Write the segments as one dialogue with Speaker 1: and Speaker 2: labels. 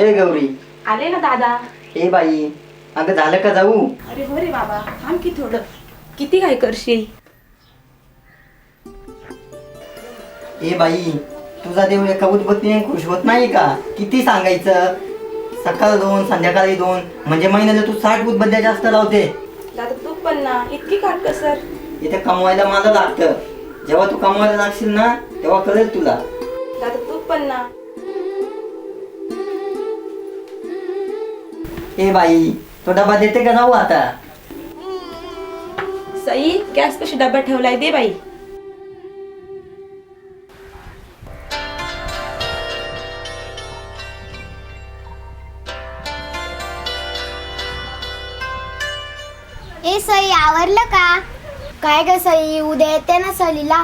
Speaker 1: ए गौरी.
Speaker 2: आले ना दादा.
Speaker 1: ए बाई अगं झालं का जाऊ?
Speaker 2: अरे हो रे बाबा थांब की थोडं. किती काय करशील?
Speaker 1: ए बाई तुझा देव एका उदबत्तीने खुश होत नाही का? किती सांगायचं? सकाळ दोन संध्याकाळी दोन. म्हणजे महिन्याला तू साठ उदबत्त्या जास्त लावते.
Speaker 2: दादा तू पण ना इतकी काट कसर?
Speaker 1: इथे कमवायला मला लागतं. जेव्हा तू कमवायला लागशील ना तेव्हा कळेल तुला.
Speaker 2: दादा तू पण ना
Speaker 1: ए बाई तो डबा देते का जाऊ आता?
Speaker 2: सई गॅस कशी डब्यात ठेवलाय दे बाई.
Speaker 3: ए सई आवरलं का? काय ग सई उद्या येते ना सलीला?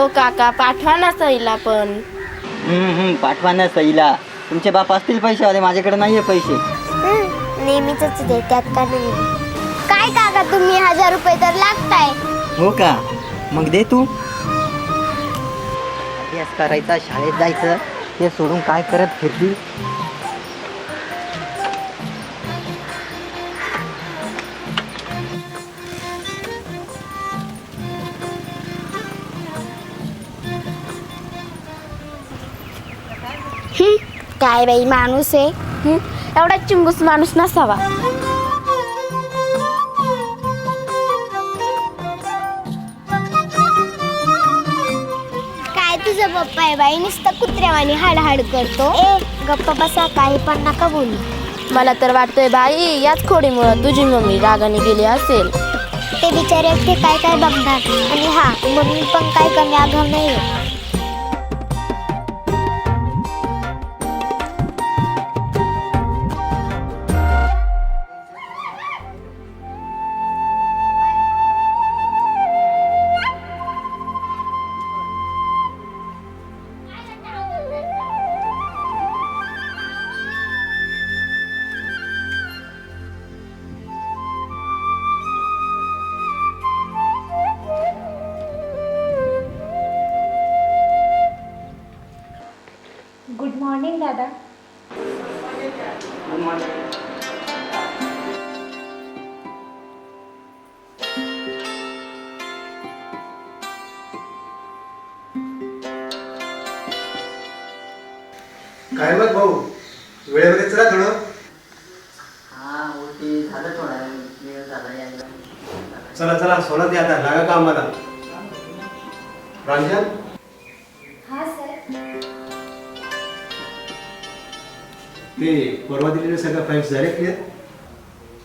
Speaker 4: ओ काका पाठवा ना सईला पण.
Speaker 1: हम्म हम्म पाठवा ना सईला. तुमचे बाप असतील पैसे आले माझ्याकडे नाहीये पैसे.
Speaker 3: नेहमीच देत्यात का नाही? काय काका तुम्ही हजार रुपये तर लागताय.
Speaker 1: हो का? मग दे तू. अभ्यास करायचा शाळेत जायचं ते सोडून काय करत फिरली
Speaker 3: काय बाई माणूस आहे
Speaker 4: हं? एवढा चिंगूस माणूस नसावा.
Speaker 3: काय तुझं पप्पा आहे बाई? नुसतं कुत्र्यावानी हाडहाड करतो. ए गप्पा बसा काही पण नका बोलू.
Speaker 4: मला तर वाटतंय बाई याच खोडीमुळं तुझी मम्मी रागाने गेली असेल.
Speaker 3: ते बिचारे एकटे काय काय बघणार? आणि हा मम्मी पण काय कमी आगाव नाही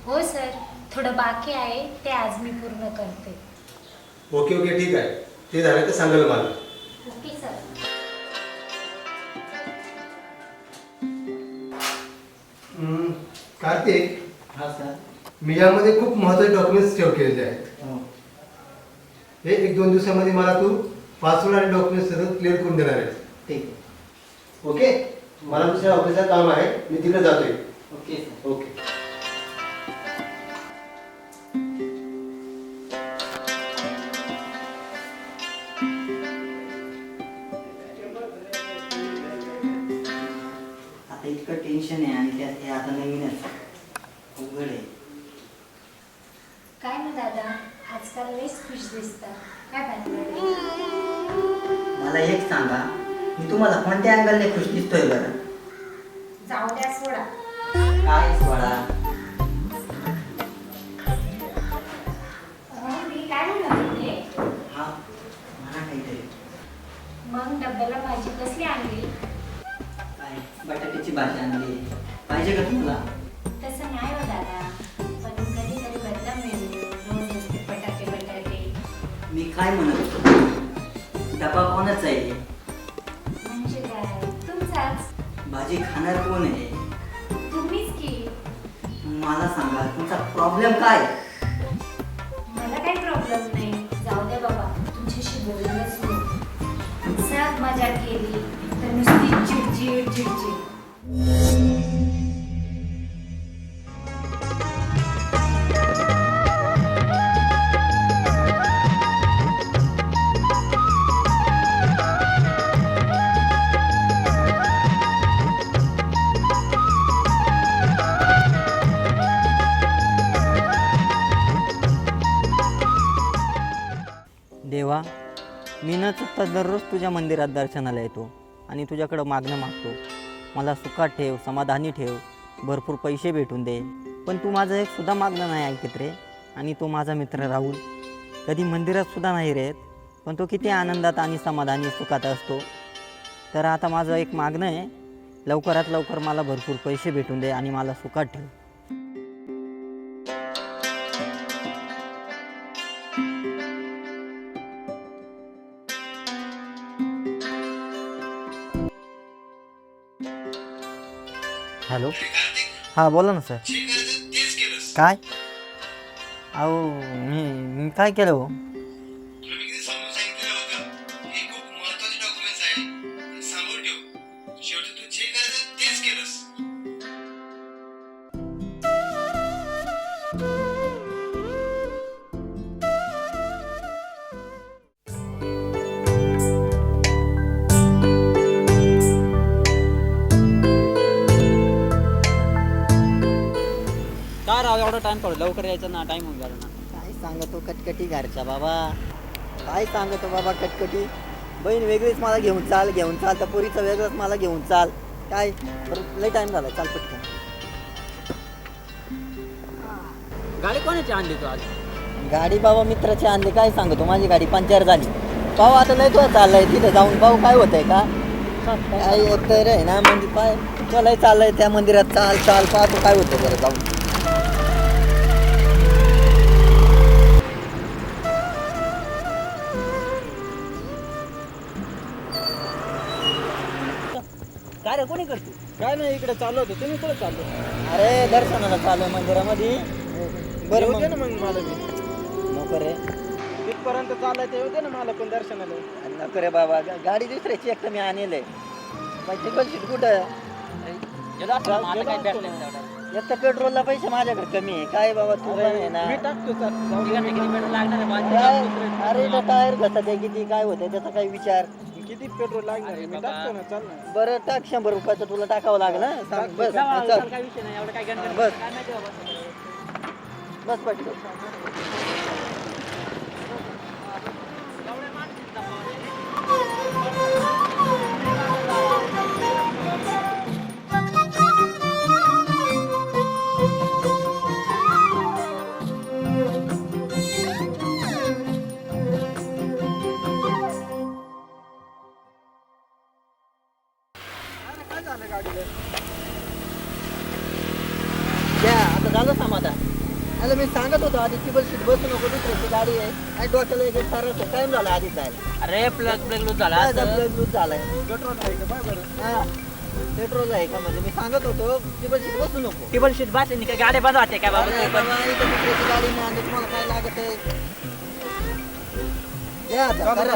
Speaker 1: हो
Speaker 5: सर. थोडं बाकी आहे ते आज मी पूर्ण करते.
Speaker 6: ओके ओके ठीक आहे. ते झालं तर सांगाल मला.
Speaker 5: Okay sir.
Speaker 6: हम्म, कार्तिक.
Speaker 1: हा सर.
Speaker 6: मी यामध्ये खूप महत्त्वाचे डॉक्युमेंट्स ठेव केलेले आहेत.
Speaker 1: हो.
Speaker 6: हे एक दोन दिवसामध्ये मला तू पासवर्ड आणि डॉक्युमेंट्स सगळं क्लिअर करून देणार आहे
Speaker 1: ठीक आहे.
Speaker 6: ओके? मला दुसऱ्या ऑफिसला काम आहे. मी तिकडे जातोय.
Speaker 1: Okay sir.
Speaker 6: ओके.
Speaker 1: आता इतकं टेन्शन आहे आणि त्यात हे आता नवीनच अवघड आहे.
Speaker 5: काय ना दादा आजकाल लयच खुश दिसतात. काय भानगड
Speaker 1: मला एक सांगा मी तुम्हाला कोणत्या अँगलने खुश दिसतोय बरं?
Speaker 5: जाऊ द्या सोडा.
Speaker 1: काय सोडा?
Speaker 5: मी काय म्हणत
Speaker 1: हा म्हणा काहीतरी.
Speaker 5: मग डब्याला भाजी कसली आणली?
Speaker 1: बटाट्याची भाजी आणली. पाहिजे का तुम्हाला
Speaker 5: तसं नाही हो दादा. पण कधीतरी बदला मिळेल. रोज नुसते बटाटे बटाटे.
Speaker 1: मी काय म्हणत होतो? डबा कोणाचा आहे
Speaker 5: म्हणजे काय? तुमचाच.
Speaker 1: भाजी खाणार कोण आहे?
Speaker 5: तुम्हीच की.
Speaker 1: मला सांगा तुमचा प्रॉब्लेम काय?
Speaker 5: मला काही प्रॉब्लेम नाही. जाऊ द्या बाबा. तुमच्याशी नाही सहज मजा केली. नुसती चिडचिड चिडचिड.
Speaker 1: देवा मी न चुकता दररोज तुझ्या मंदिरात दर्शनाला येतो. आणि तुझ्याकडं मागणं मागतो. मला सुखात ठेव समाधानी ठेव भरपूर पैसे भेटून दे. पण तू माझं एक सुद्धा मागणं नाही ऐकत रे. आणि तो माझा मित्र राहुल. कधी मंदिरात सुद्धा नाही रेत पण तो किती आनंदात आणि समाधानी सुखात असतो. तर आता माझं एक मागणं आहे लवकरात लवकर मला भरपूर पैसे भेटून दे आणि मला सुखात ठेव. हॅलो? हां बोला ना सर. काय? अहो मी मी काय केलं हो?
Speaker 7: टाइम पडतो. लवकर यायचं ना टाइम होऊन गेला ना.
Speaker 1: काय सांगतो कटकटी घरच्या बाबा? काय सांगतो बाबा कटकटी? बहीण वेगळीच मला घेऊन चाल घेऊन चाल. तर पोरीचं वेगळंच मला घेऊन चाल. काय? बरं लय टाइम झाला. चाल पटकन.
Speaker 7: गाडी कोणाची आणली तू आज?
Speaker 1: गाडी बाबा मित्राची आणली. काय सांगतो? माझी गाडी पंक्चर झाली. पाहू आता लय तो चाललाय. तिथे जाऊन पाहू काय होतंय का? काय तर आहे ना म्हणजे पाय. चलाय चाललंय त्या मंदिरात. चाल चाल पाहतो काय होतं बरं जाऊन.
Speaker 7: काय रे कोणी करतो काय नाही इकडे चाललो होतो. तुम्ही कुठे चाललो?
Speaker 1: अरे दर्शनाला चालू मंदिरामध्ये. बरं
Speaker 7: दे ना
Speaker 1: मग
Speaker 7: मला बी
Speaker 1: नको रे.
Speaker 7: तिथपर्यंत चालायचं येऊ दे ना मला पण दर्शनाला.
Speaker 1: नको रे बाबा गा- गाडी दुसऱ्याची एक तर मी आणले माहिती पण सीट कुठं? एक तर पेट्रोलला पैसे माझ्याकडे कमी आहे. काय बाबा तू पण आहे ना.
Speaker 7: मी टाकतो चाल. जाऊ दे, मी
Speaker 1: काय? अरे तो टायर घसत आहे किती? काय होतंय? त्याचा काही विचार.
Speaker 7: किती पेट्रोल लागणार आहे? मी टाकतो ना चाल ना.
Speaker 1: बरं टाक शंभर रुपयाचं तुला टाकावं लागलं हं? सांग बस. बस बस. पटकन द्या आता झालं समाधान अरे मी सांगत होतो आधी ती बस बसू नको दुसऱ्याची गाडी आहे. आणि डोक्याला एक सारा टाइम झाला आधी जायला
Speaker 7: अरे प्लग प्लग लूज झाला
Speaker 1: झालं, लूज झालाय.
Speaker 7: पेट्रोल आहे का? बरं.
Speaker 1: हा. पेट्रोल आहे का म्हणजे मी सांगत होतो ती बस बसू नको.
Speaker 7: टेबल शीट बस काय गाडी बंद होते काय
Speaker 1: अरे बाबा, इथं दुसऱ्याची गाडी नाही आणली तुम्हाला काय लागत आहे? द्या आता, करा.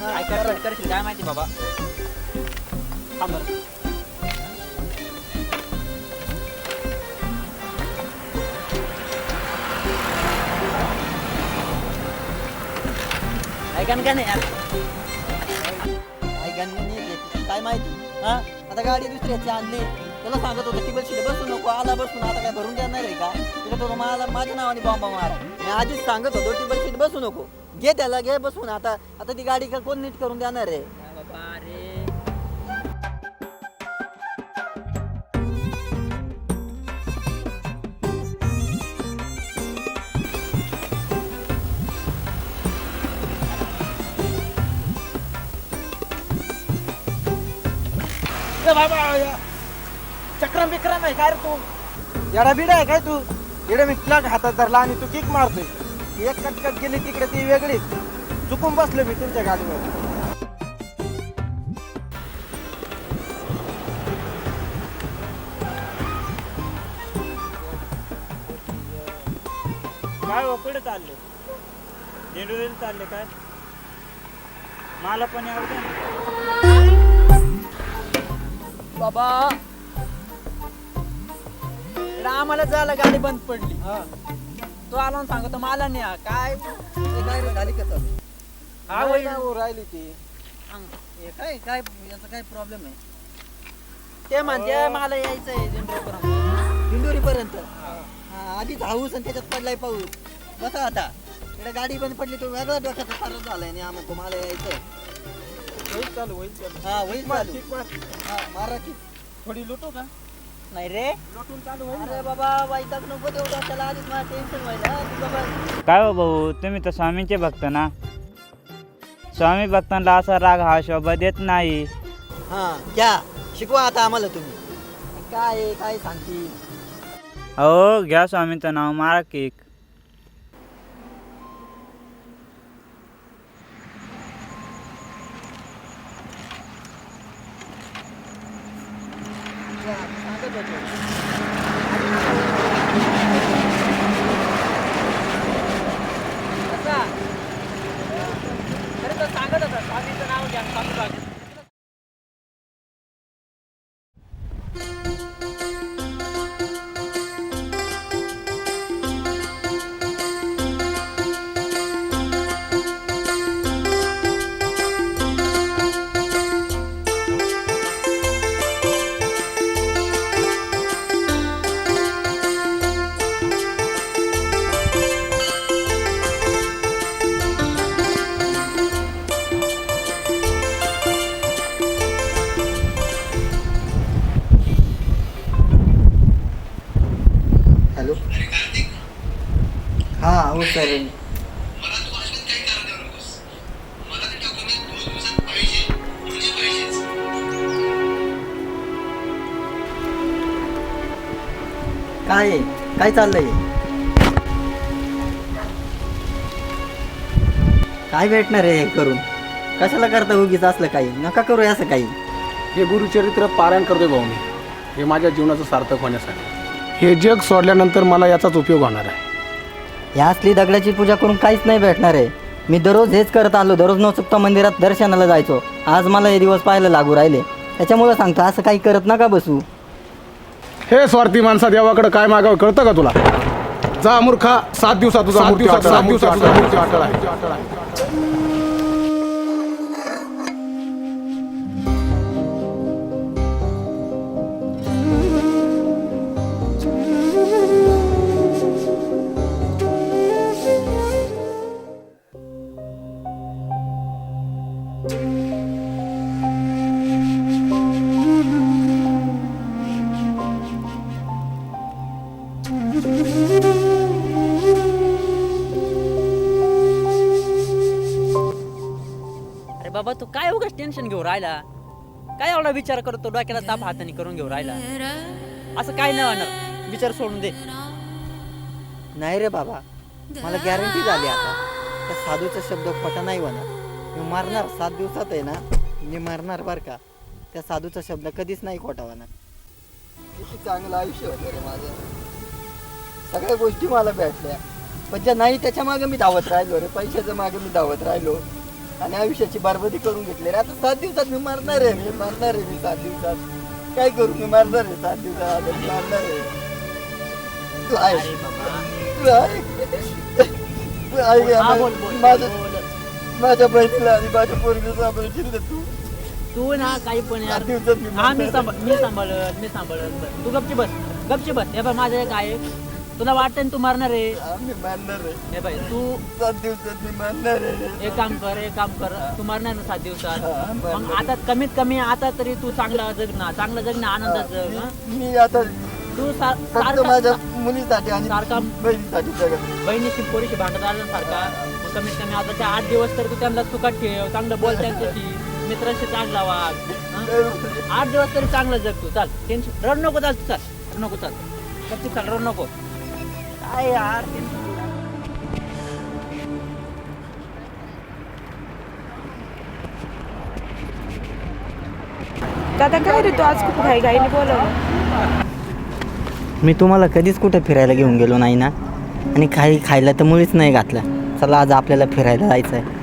Speaker 1: हा,
Speaker 7: काय
Speaker 1: करा.
Speaker 7: करशील करशील काय माहिती बाबा? थांब बरं.
Speaker 1: ऐका का नाही यार ऐका ना काय माहिती हा आता गाडी दुसऱ्याची आणली तुला सांगत होतं टिबल शीट बसू नको आला बसून आता काय भरून देणार आहे का तुला तो मला माझ्या नावाने बॉम्बा मार मी आधीच सांगत होतो टिबल शीट बसू नको घे त्याला घे बसून आता आता ती गाडी का कोण नीट करून देणार आहे
Speaker 8: चक्रम विक्रम आहे काय रे तू? येडा बिडा आहे काय तू? येडा मी प्लग हातात धरला आणि तू किक मारतोय. एक कटकट गेली तिकडे ती वेगळी. चुकून बसलो मी तुमच्या गाडीवर.
Speaker 9: काय ओकडे चालले? झेंडू चालले काय? मला पण आवडते
Speaker 7: बाबा. इकडं आम्हाला झालं गाडी बंद पडली. तो आला आणि सांगतो मला नाही हा. काय
Speaker 1: हे झाली का चालू?
Speaker 7: हा
Speaker 8: नाही
Speaker 7: वही
Speaker 8: ना, हो, राहिली ती?
Speaker 1: हे काय काय याचा काय प्रॉब्लेम आहे?
Speaker 7: ते म्हणते मला यायचंय दिंडोरीपर्यंत.
Speaker 1: दिंडोरी पर्यंत आधीच हाऊस आणि त्याच्यात पडलाय पाऊस. बसा आता.
Speaker 8: इकडे गाडी बंद पडली तो वेगळा डोक्याचा फारच झालाय आणि आम्हाला तुम्हाला यायचं
Speaker 7: होईल चालू होईल चालू.
Speaker 8: हा होईल चालू.
Speaker 7: किक मार.
Speaker 8: हा मारा की.
Speaker 7: थोडी लुटू का?
Speaker 8: नाही रे.
Speaker 7: लुटून चालू होईल.
Speaker 8: अरे बाबा वैताग नको देऊ डोक्याला आधीच मला टेन्शन व्हायला. हा, तू बाबा.
Speaker 9: काय हो भाऊ तुम्ही तर स्वामींचे भक्त ना? स्वामी भक्तांना असा राग हा शोभा देत नाही.
Speaker 8: हा घ्या. शिकवा आता आम्हाला तुम्ही. काय आहे, काय सांगती
Speaker 9: अहो घ्या स्वामींचं नाव मारा केक
Speaker 7: अरे
Speaker 1: सर काय आहे? काय चाललंय? काय भेटणार आहे हे करून? कशाला करता उगीच असलं काही? नका करू असं काही.
Speaker 10: हे गुरुचरित्र पारायण करतोय भाऊ मी हे माझ्या जीवनाचं सार्थक होण्यासाठी. हे जग सोडल्यानंतर मला याचाच उपयोग होणार आहे.
Speaker 1: ह्या असली दगडाची पूजा करून काहीच नाही भेटणार आहे. मी दररोज हेच करत आलो दररोज न चुकता मंदिरात दर्शनाला जायचो. आज मला हे दिवस पाहायला लागू राहिले. त्याच्यामुळं सांगतो असं काही करत नका बसू.
Speaker 10: हे स्वार्थी माणसा देवाकडे काय मागावं कळतं का तुला? जा मूर्खा. सात दिवसात तुझा. सात दिवसात तुझा मृत्यू अटळ आहे.
Speaker 7: टेन्शन घेऊ राहिला. काय एवढा विचार करतो डोक्याला ताप हाताने करून घेऊ राहिला? असं काय नाही होणार. विचार सोडून दे.
Speaker 1: नाही रे बाबा. मला गॅरंटी झाली आता. त्या साधूचा शब्द खोटा नाही होणार. मी मारणार. सात दिवसात आहे ना मी मारणार बरं का. त्या साधूचा शब्द कधीच नाही खोटा होणार. किती चांगलं आयुष्य होतं रे माझं. सगळ्या गोष्टी मला भेटल्या. पण ज्या नाही त्याच्यामागे मी धावत राहिलो रे. पैशाच्या मागे मी धावत राहिलो. आणि आयुष्याची बरबादी करून घेतली. रे आता सात दिवसात मी मारणार आहे मी मारणार आहे मी सात दिवसात. काय करू मी मारणार आहे सात दिवसात. आता मी मारणार आहे. तू आहे. तू आहे. तू आहे का?
Speaker 7: बोल, बोल,
Speaker 1: माझं
Speaker 7: बोल.
Speaker 1: माझ्या बहिणीला आणि माझ्या पोरगीला सांभाळून केलं तू.
Speaker 7: तू ना काही पण यार.
Speaker 1: मी
Speaker 7: हा सांभाळत मी सांभाळत तू गपची बस. गपची बस. हे बाय माझं एक आहे. तुला वाटतं तू मारणार आहे?
Speaker 1: हा, मी मारणार आहे.
Speaker 7: हे बाय तू
Speaker 1: सात दिवसात मी मारणार आहे.
Speaker 7: एक काम कर एक काम कर. तू मारणार ना सात दिवसात. मग आता कमीत कमी आता तरी तू चांगला जग ना चांगला जग ना आनंदात जग हं?
Speaker 1: मी- आता
Speaker 7: तू सार-
Speaker 1: फक्त माझ्या
Speaker 7: सारखा
Speaker 1: मुलीसाठी आणि
Speaker 7: सारखा
Speaker 1: बहिणीसाठी जगत
Speaker 7: बहिणीशी पोरीशी भांडत आलं सारखा मग कमीत कमी आताच्या आठ दिवस तर तू त्यांना सुखात ठेव चांगलं बोल त्यांच्याशी मित्राशी चांगला वाग हं? आठ दिवस तरी चांगलं जग तू चाल टेन्शन रड नको चाल तू चाल रड नको चाल. गपचूप चाल रड नको. काय यार.
Speaker 2: दादा काय रे तू आज खूप घाई घाईने बोलवलं?
Speaker 1: मी तुम्हाला कधीच कुठे फिरायला घेऊन गेलो नाही ना? आणि काही खायला तर मुळीच नाही घातलं. चला आज आपल्याला फिरायला जायचं आहे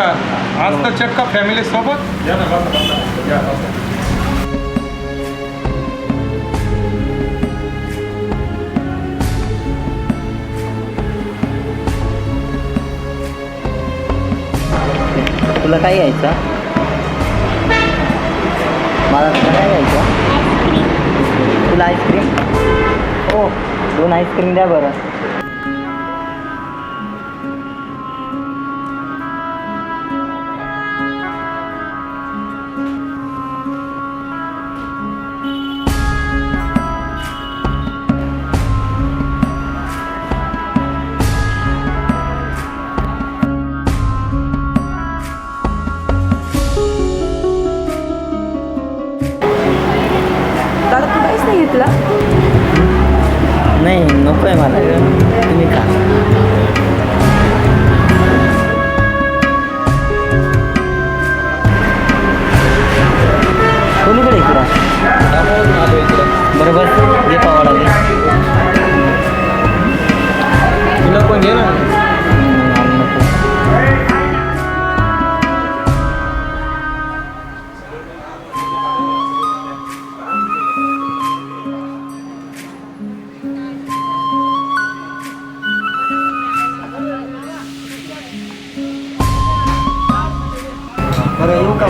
Speaker 10: नमस्कार आज तर चक्क फॅमिली सोबत. या ना बसा बसा. या बसा.
Speaker 1: तुला काय घ्यायचं? मला तुला काय घ्यायचं? तुला आईस्क्रीम हो दोन आईस्क्रीम द्या बरं.
Speaker 2: तू नाही
Speaker 1: नको आहे मला. तुम्ही का बरं येऊ का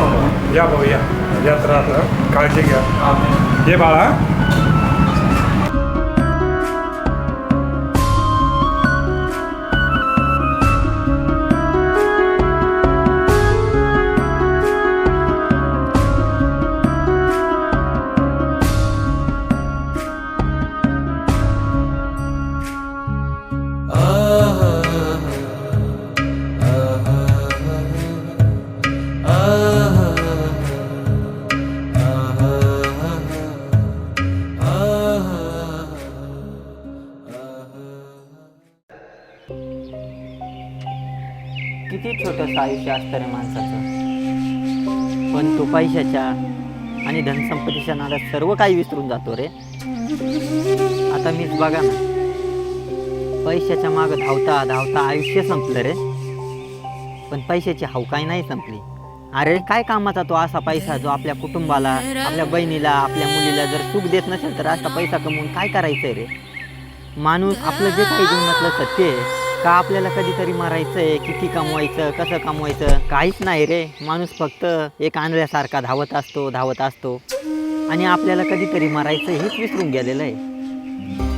Speaker 10: या भाऊ या. यात राहतं काळजी घ्या. ये बाळा
Speaker 1: किती छोटंसं आयुष्य असतं रे माणसाचं? पण तो पैशाच्या आणि धनसंपत्तीच्या नादात सर्व काही विसरून जातो रे. आता मीच बघा ना. पैशाच्या मागं धावता धावता आयुष्य संपलं रे. पण पैशाची हावकाई नाही संपली. अरे काय कामाचा तो असा पैसा जो आपल्या कुटुंबाला आपल्या बहिणीला आपल्या मुलीला जर सुख देत नसेल तर असा पैसा कमवून काय करायचंय रे? माणूस आपलं जे काही जीवनातलं सत्य आहे का आपल्याला कधीतरी मारायचंय किती कमवायचं कसं कमवायचं? काहीच नाही रे. माणूस फक्त एक आंधळ्यासारखा धावत असतो धावत असतो. आणि आपल्याला कधीतरी मारायचं हेच विसरून गेलेलं आहे.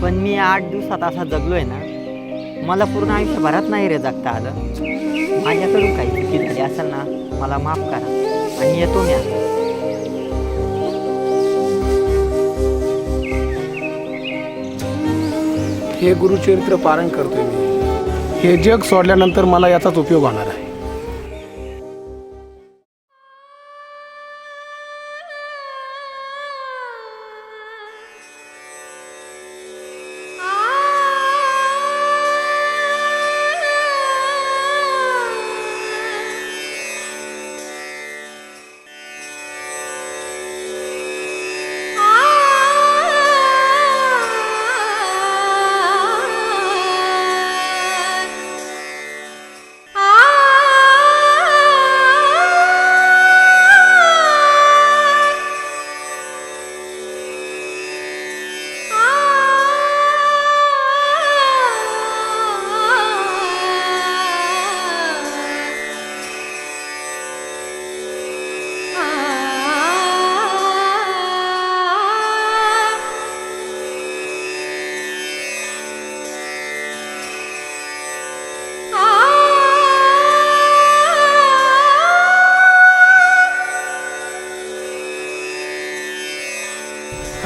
Speaker 1: पण मी आठ दिवसात असा जगलो आहे ना मला पूर्ण आयुष्यभरात नाही रे जगता आलं. माझ्याकडून काही चुकी झाली असेल ना मला माफ करा. आणि येतो मी आता.
Speaker 10: हे गुरुचरित्र पारण करतोय मी. हे जग सोडल्यानंतर मला याचाच उपयोग होणार आहे.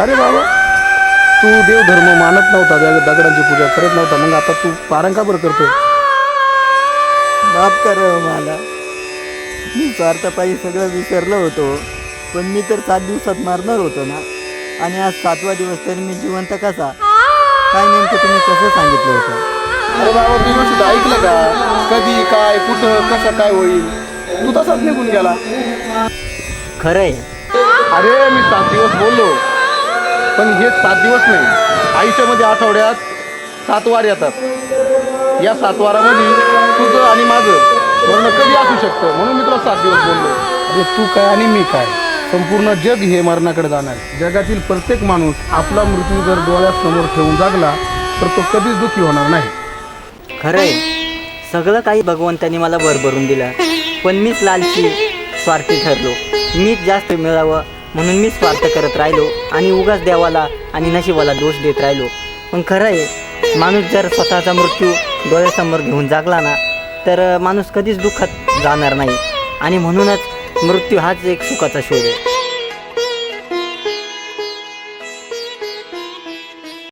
Speaker 10: अरे बाबा तू देवधर्म मानत नव्हता त्या दगडांची पूजा करत नव्हता मग आता तू पारण का बरं करतोय?
Speaker 1: माफ कर मला. मी स्वार्थापायी सगळं विसरलो होतो पण मी तर सात दिवसात मारणार होतो ना. आणि आज सातवा दिवस तरी मी जिवंत कसा? काय नेमकं तुम्ही कसं सांगितलं होतं?
Speaker 10: अरे बाबा तू व्यवस्थित ऐकलं का? कधी काय कुठं कसं काय होईल? तू तसाच निघून गेला.
Speaker 1: खरं आहे
Speaker 10: अरे मी सात दिवस बोललो. पण हे सात दिवस नाही. आयुष्यामध्ये आठवड्यात सात वार येतात. या सात वारामध्ये तुझं आणि माझं मरण कधी असू शकतं? म्हणून मी तुला सात दिवस बोललो अरे तू काय आणि मी काय? संपूर्ण जग हे मरणाकडे जाणार. जगातील प्रत्येक माणूस आपला मृत्यू जर डोळ्यासमोर ठेवून जागला तर तो कधीच दुःखी होणार नाही.
Speaker 1: खरं आहे सगळं काही भगवंतानी मला भरभरून दिलं. पण मीच लालची स्वार्थी ठरलो. मीच जास्त मिळावं म्हणून मीच स्वार्थ करत राहिलो आणि उगाच देवाला आणि नशिबाला दोष देत राहिलो. पण खरं आहे माणूस जर स्वतःचा मृत्यू डोळ्यासमोर घेऊन जागला ना तर माणूस कधीच दुःखात जाणार नाही. आणि म्हणूनच मृत्यू हाच एक सुखाचा शोध आहे.